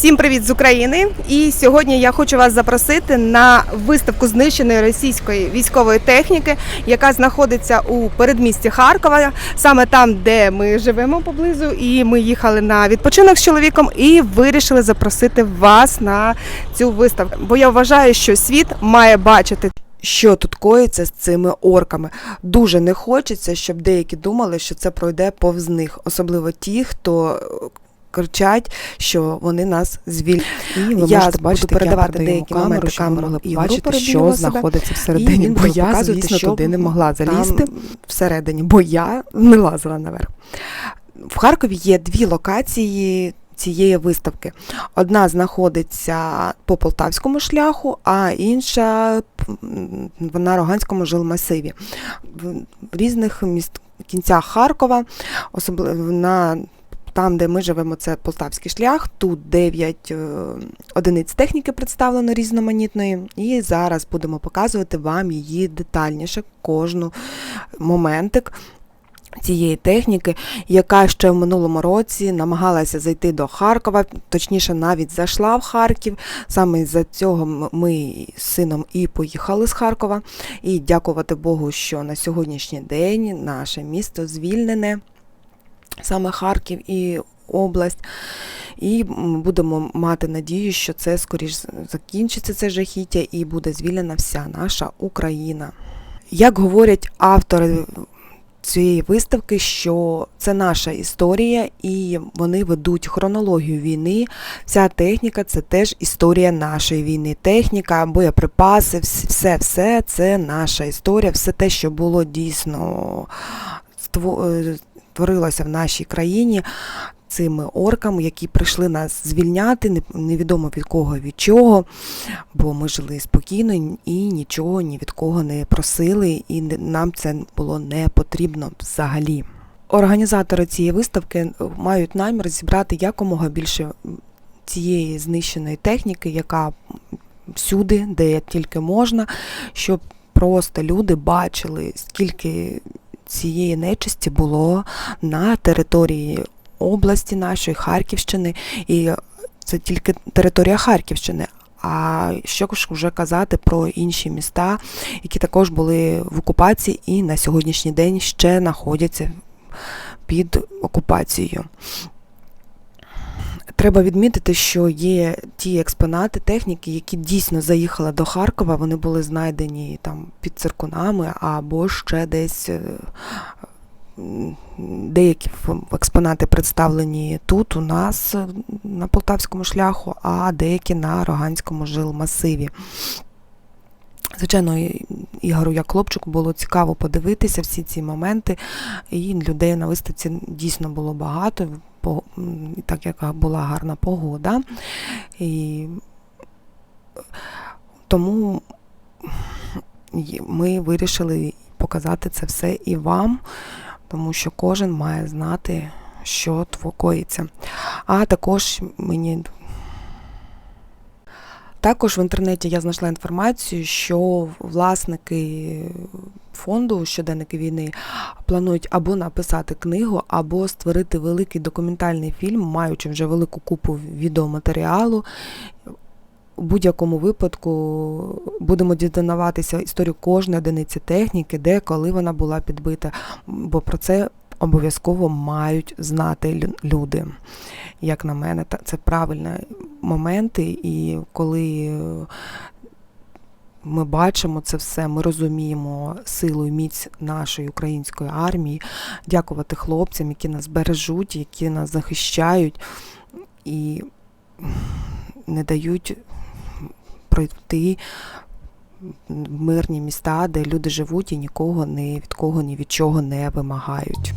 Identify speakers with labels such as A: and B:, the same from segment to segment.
A: Всім привіт з України! І сьогодні я хочу вас запросити на виставку знищеної російської військової техніки, яка знаходиться у передмісті Харкова, саме там, де ми живемо поблизу. І ми їхали на відпочинок з чоловіком і вирішили запросити вас на цю виставку. Бо я вважаю, що світ має бачити. Що тут коїться з цими орками? Дуже не хочеться, щоб деякі думали, що це пройде повз них, особливо ті, хто кричать, що вони нас звільнять.
B: І ви
A: Я
B: можете
A: буду
B: бачити,
A: передавати
B: я
A: деякі
B: камеру,
A: моменти камеру
B: могли
A: і
B: побачити, що знаходиться всередині.
A: він
B: Бо я, звісно,
A: що
B: туди не могла залізти.
A: там всередині, бо я не лазила наверх. В Харкові є дві локації цієї виставки. Одна знаходиться по полтавському шляху, а інша на Роганському жилмасиві. В в різних міст кінцях Харкова, особливо на там, де ми живемо, це Полтавський шлях. Тут 9 одиниць техніки представлено різноманітної, і зараз будемо показувати вам її детальніше, кожну моментик цієї техніки, яка ще в минулому році намагалася зайти до Харкова, точніше, навіть зайшла в Харків. Саме з-за цього ми з сином і поїхали з Харкова. І дякувати Богу, що на сьогоднішній день наше місто звільнене, саме Харків і область. І будемо мати надію, що це скоріш закінчиться це жахіття і буде звільнена вся наша Україна. Як говорять автори цієї виставки, що це наша історія, і вони ведуть хронологію війни. Вся техніка це теж історія нашої війни. Техніка, боєприпаси, все, все це наша історія, все те, що було дійсно творилося в нашій країні. Цими орками, які прийшли нас звільняти, невідомо від кого, від чого, бо ми жили спокійно і нічого ні від кого не просили, і нам це було не потрібно взагалі. Організатори цієї виставки е, мають намір зібрати якомога більше цієї знищеної техніки, яка всюди, де тільки можна, щоб просто люди бачили, скільки цієї нечисті було на території області нашої, Харківщини, і це тільки територія Харківщини. А що ж вже казати про інші міста, які також були в окупації і на сьогоднішній день ще знаходяться під окупацією. Треба відмітити, що є ті експонати техніки, які дійсно заїхали до Харкова, вони були знайдені там під циркунами або ще десь е, деякі експонати представлені тут, у нас е, на Полтавському шляху, а деякі на Роганському жилмасиві. Звичайно, Ігору як хлопчику було цікаво подивитися всі ці моменти, і людей на виставці дійсно було багато, так як була гарна погода. І тому ми вирішили показати це все і вам, тому що кожен має знати, що твокоїться. А також мені також в інтернеті я знайшла інформацію, що власники фонду щоденники війни планують або написати книгу, або створити великий документальний фільм, маючи вже велику купу відеоматеріалу. У будь-якому випадку будемо дізнаватися історію кожної одиниці техніки, де коли вона була підбита, бо про це обов'язково мають знати люди. Як на мене, це правильні моменти, і коли е, ми бачимо це все, ми розуміємо силу і міць нашої української армії, дякувати хлопцям, які нас бережуть, які нас захищають і не дають пройти мирні міста, де люди живуть і нікого ні від кого ні від чого не вимагають.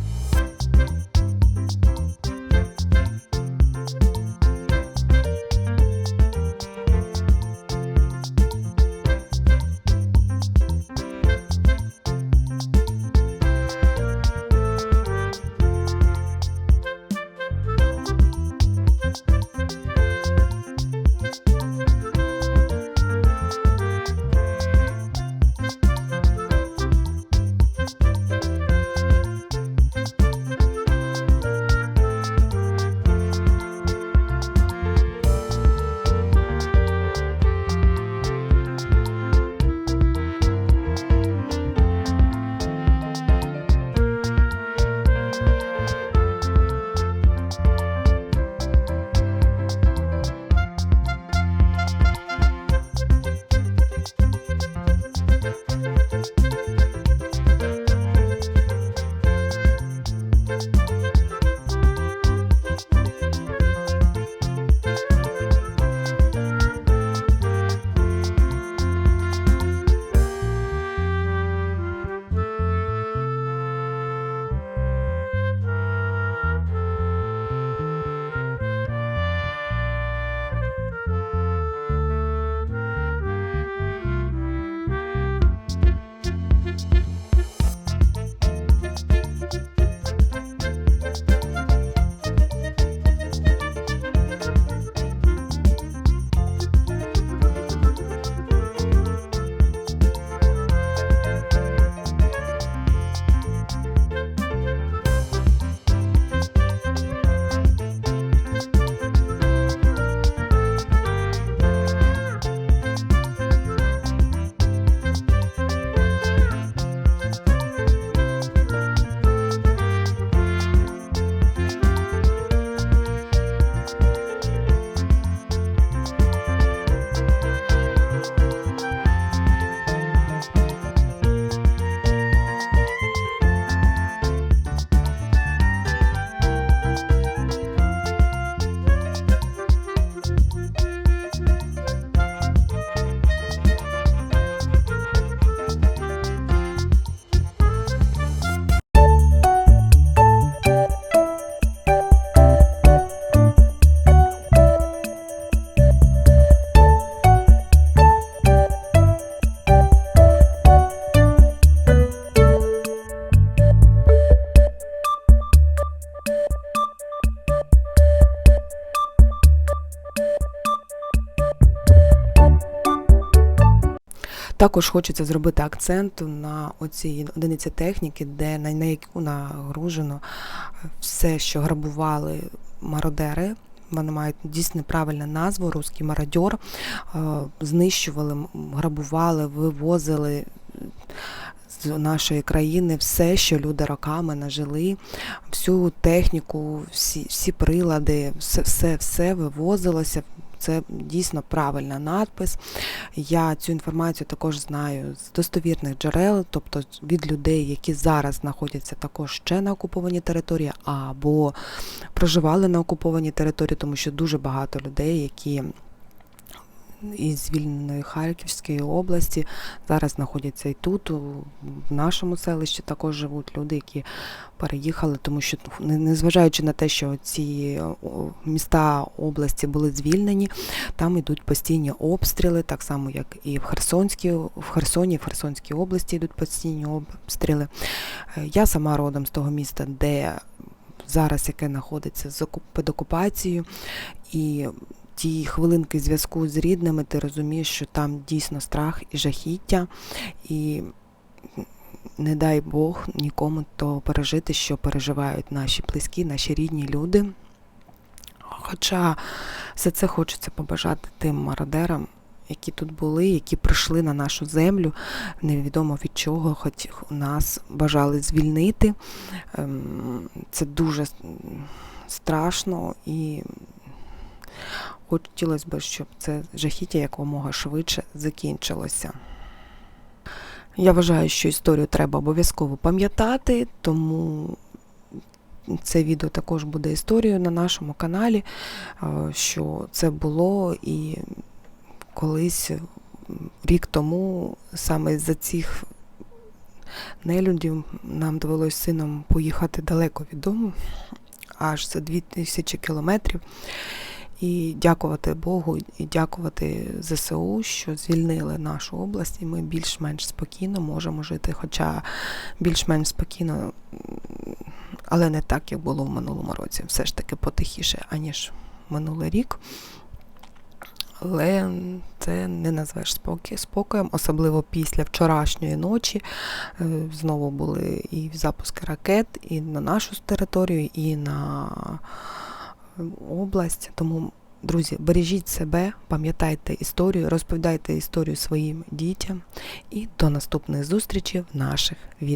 A: Також хочеться зробити акцент на оцій одиниці техніки, де на, яку нагружено все, що грабували мародери. Вони мають дійсно правильну назву Руський мародьор. Е, Знищували, грабували, вивозили з нашої країни все, що люди роками нажили, всю техніку, всі, всі прилади, все, все, все вивозилося. Це дійсно правильна надпис. Я цю інформацію також знаю з достовірних джерел, тобто від людей, які зараз знаходяться також ще на окупованій території, або проживали на окупованій території, тому що дуже багато людей, які із звільненої Харківської області зараз знаходяться і тут, в нашому селищі також живуть люди, які переїхали, тому що незважаючи на те, що ці міста області були звільнені, там йдуть постійні обстріли, так само як і в Херсонській, в Херсоні, в Херсонській області йдуть постійні обстріли. Е, Я сама родом з того міста, де зараз яке знаходиться під окупацією, і ті хвилинки зв'язку з рідними, ти розумієш, що там дійсно страх і жахіття, і не дай Бог нікому то пережити, що переживають наші близькі, наші рідні люди. Хоча все це хочеться побажати тим мародерам, які тут були, які прийшли на нашу землю, невідомо від чого, хоч нас бажали звільнити. Ем, Це дуже страшно і хотілося б, щоб це жахіття якомога швидше закінчилося. Я вважаю, що історію треба обов'язково пам'ятати, тому це відео також буде історією на нашому каналі, що це було і колись рік тому саме з-за цих нелюдів нам довелося сином поїхати далеко від дому, аж за 2000 кілометрів. І дякувати Богу, і дякувати ЗСУ, що звільнили нашу область, і ми більш-менш спокійно можемо жити, хоча більш-менш спокійно, але не так, як було в минулому році. Все ж таки потихіше, аніж минулий рік. Але це не назвеш спокій, спокоєм, особливо після вчорашньої ночі. Е, Знову були і запуски ракет, і на нашу територію, і на область. Тому, друзі, бережіть себе, пам'ятайте історію, розповідайте історію своїм дітям і до наступних зустрічей в наших відео.